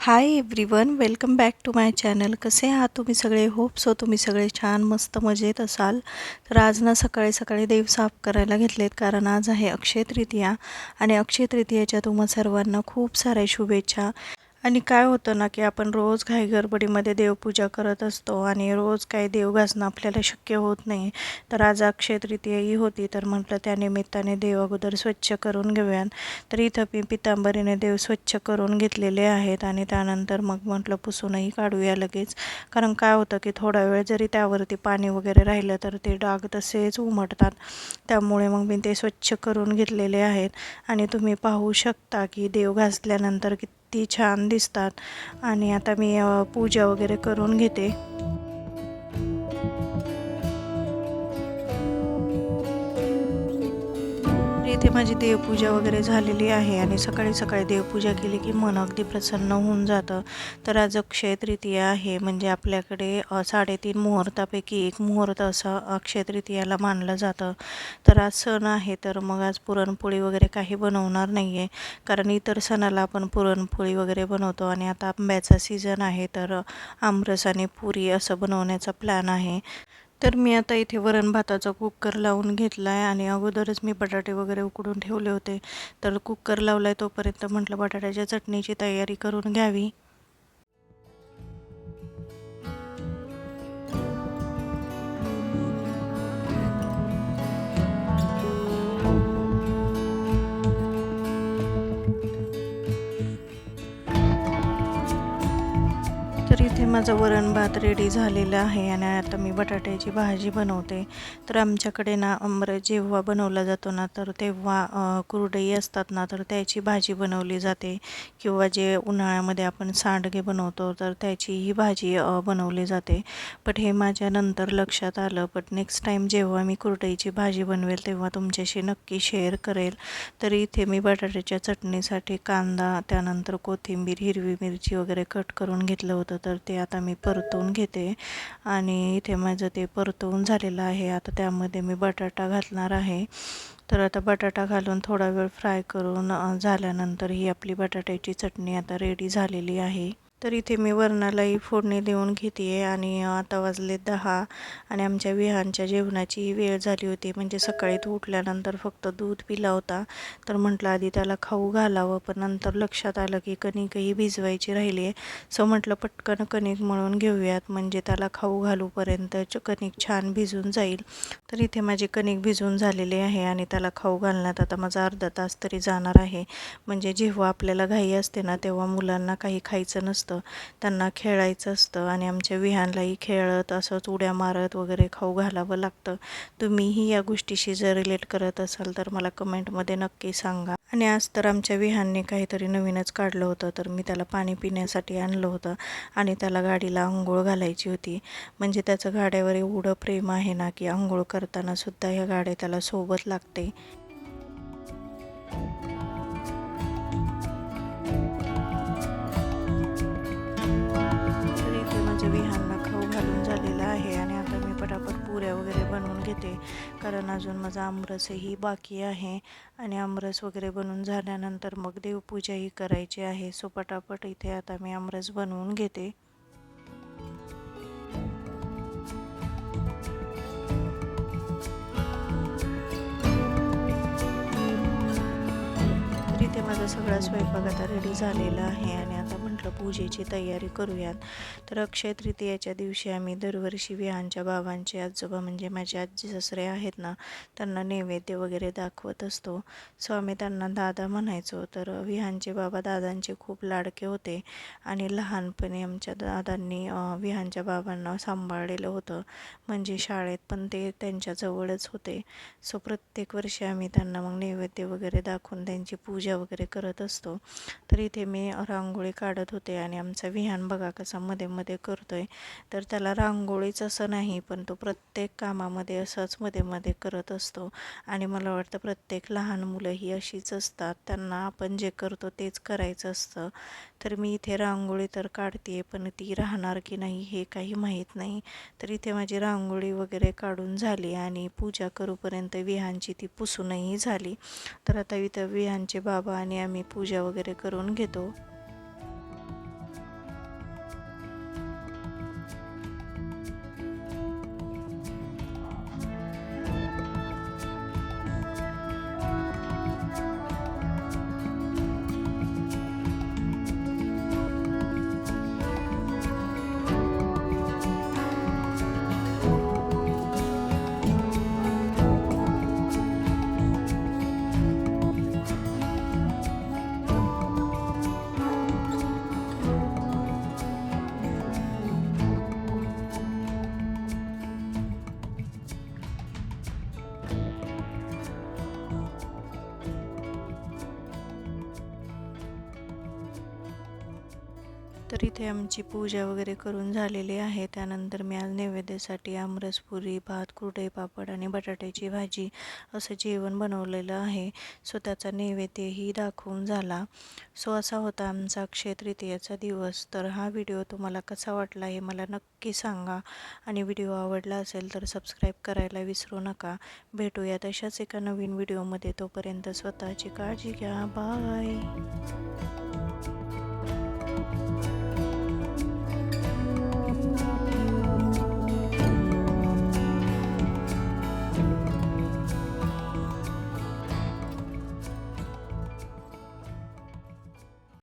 Hi everyone welcome back to my channel कसे आहात तुम्ही सगळे? होप सो तुम्ही सगळे छान मस्त मजेत असाल. तर आज ना सकाळी सकाळी देव साफ करायला घेतलेत कारण आज आहे अक्षय तृतीया आणि अक्षय तृतीयाच्या तुम्हा सर्वांना खूप साऱ्या शुभेच्छा. आणि काय होतं ना की आपण रोज घाई गडबडीमध्ये देवपूजा करत असतो आणि रोज काही देव घासणं आपल्याला शक्य होत नाही. तर आज अक्षय तृतीयाही होती तर म्हटलं त्या निमित्ताने देव अगोदर स्वच्छ करून घेऊयात तर इथं मी पितांबरीने देव स्वच्छ करून घेतलेले आहेत आणि त्यानंतर मग म्हटलं पुसूनही काढूया लगेच. कारण काय होतं की थोडा वेळ जरी त्यावरती पाणी वगैरे राहिलं तर ते डाग तसेच उमटतात. त्यामुळे मग मी ते स्वच्छ करून घेतलेले आहेत. आणि तुम्ही पाहू शकता की देव घासल्यानंतर किती किती छान दिसतात. आणि आता मी पूजा वगैरे करून घेते. म्हणजे इथे माझी देवपूजा वगैरे झालेली आहे आणि सकाळी सकाळी देवपूजा केली की मन अगदी प्रसन्न होऊन जातं. तर आज अक्षय तृतीया आहे म्हणजे आपल्याकडे साडेतीन मुहूर्तापैकी एक मुहूर्त असं अक्षय तृतीयाला मानलं जातं. तर आज सण आहे तर मग आज पुरणपोळी वगैरे काही बनवणार नाही आहे कारण इतर सणाला आपण पुरणपोळी वगैरे बनवतो आणि आता आंब्याचा सीझन आहे तर आमरस आणि पुरी असं बनवण्याचा प्लॅन आहे. तर मी आता इथे वरण भाताचा कुकर लावून घेतला आहे आणि अगोदरच मी बटाटे वगैरे उकडून ठेवले होते. तर कुकर लावला आहे तोपर्यंत म्हटलं बटाट्याच्या चटणीची तयारी करून घ्यावी. माझं वरण भात रेडी झालेलं आहे आणि आता मी बटाट्याची भाजी बनवते. तर आमच्याकडे ना अमर जेव्हा बनवला जातो ना तर तेव्हा कुरडई असतात ना तर त्याची भाजी बनवली जाते. किंवा जे उन्हाळ्यामध्ये आपण सांडगे बनवतो तर त्याचीही भाजी बनवली जाते. बट हे माझ्या नंतर लक्षात आलं. बट नेक्स्ट टाईम जेव्हा मी कुरडईची भाजी बनवेल तेव्हा तुमच्याशी नक्की शेअर करेल. तर इथे मी बटाट्याच्या चटणीसाठी कांदा त्यानंतर कोथिंबीर हिरवी मिरची वगैरे कट करून घेतलं होतं. तर ते आता मी परतवून घेते. आणि इथे माझं ते परतवून झालेलं आहे. आता त्यामध्ये मी बटाटा घालणार आहे. तर आता बटाटा घालून थोडा वेळ फ्राय करून झाल्यानंतर ही आपली बटाट्याची चटणी आता रेडी झालेली आहे. तर इथे मी वरणालाही फोडणी देऊन घेते आहे आणि आता वाजले दहा आणि आमच्या विहांच्या जेवणाची वेळ झाली होती. म्हणजे सकाळी तो उठल्यानंतर फक्त दूध पिला होता. तर म्हटलं आधी त्याला खाऊ घालावं पण नंतर लक्षात आलं की कणिकही भिजवायची राहिली आहे. सो म्हटलं पटकन कणिक मळून घेऊयात. म्हणजे त्याला खाऊ घालूपर्यंत कणिक छान भिजून जाईल. तर इथे माझी कणिक भिजून झालेली आहे आणि त्याला खाऊ घालण्यात आता माझा अर्धा तास तरी जाणार आहे. म्हणजे जेव्हा आपल्याला घाई असते ना तेव्हा मुलांना काही खायचं नसतं. असतं. त्यांना खेळायचं असतं आणि आमच्या विहानलाही खेळत असंच उड्या मारत वगैरे खाऊ घालावं लागतं. तुम्हीही या गोष्टीशी जर रिलेट करत असाल तर मला कमेंटमध्ये नक्की सांगा. आणि आज तर आमच्या विहानने काहीतरी नवीनच काढलं होतं तर मी त्याला पाणी पिण्यासाठी आणलं होतं आणि त्याला गाडीला आंघोळ घालायची होती. म्हणजे त्याचं गाड्यावर एवढं प्रेम आहे ना की आंघोळ करताना सुद्धा ह्या गाड्या त्याला सोबत लागते. पटापट पुऱ्या वगैरे बनवून घेते. कारण अजून माझा आमरसही बाकी आहे. आणि आमरस वगैरे बनवून झाल्यानंतर मग देवपूजाही करायची आहे. सो पटापट इथे आता मी आमरस बनवून घेते. सगळा स्वयंपाक आता रेडी झालेला आहे आणि आता म्हटलं पूजेची तयारी करूयात. तर अक्षय तृतीयाच्या दिवशी आम्ही दरवर्षी विहांच्या बाबांचे आजोबा म्हणजे माझे आजी ससरे आहेत ना त्यांना नैवेद्य वगैरे दाखवत असतो. सो आम्ही त्यांना दादा म्हणायचो तर विहांचे बाबा दादांचे खूप लाडके होते आणि लहानपणी आमच्या दादांनी विहांच्या बाबांना सांभाळलेलं होतं. म्हणजे शाळेत पण ते त्यांच्याजवळच होते. सो प्रत्येक वर्षी आम्ही त्यांना मग नैवेद्य वगैरे दाखवून त्यांची पूजा वगैरे करत असतो. तर इथे मी रांगोळी काढत होते आणि आमचा विहान बघा कसा मध्ये मध्ये आहे तर त्याला रांगोळीच असं नाही पण तो प्रत्येक कामामध्ये असंच मध्ये मध्ये करत असतो. आणि मला वाटतं प्रत्येक लहान मुलं ही अशीच असतात. त्यांना आपण जे करतो तेच करायचं असतं. तर मी इथे रांगोळी तर काढते पण ती राहणार की नाही हे काही माहीत नाही. तर इथे माझी रांगोळी वगैरे काढून झाली आणि पूजा करूपर्यंत विहांची ती पुसूनही झाली. तर आता इथं विहांचे बाबा आणि आम्ही पूजा वगैरे करून घेतो. तर इथे आमची पूजा वगैरे करून झालेली आहे. त्यानंतर मी आज नैवेद्यासाठी आमरसपुरी भात कुरडे पापड आणि बटाट्याची भाजी असं जेवण बनवलेलं आहे. सो त्याचा नैवेद्यही दाखवून झाला. सो असा होता आमचा अक्षय तृतीयाचा दिवस. तर हा व्हिडिओ तुम्हाला कसा वाटला हे मला नक्की सांगा. आणि व्हिडिओ आवडला असेल तर सबस्क्राईब करायला विसरू नका. भेटूया तशाच एका नवीन व्हिडिओमध्ये. तोपर्यंत स्वतःची काळजी घ्या. बाय!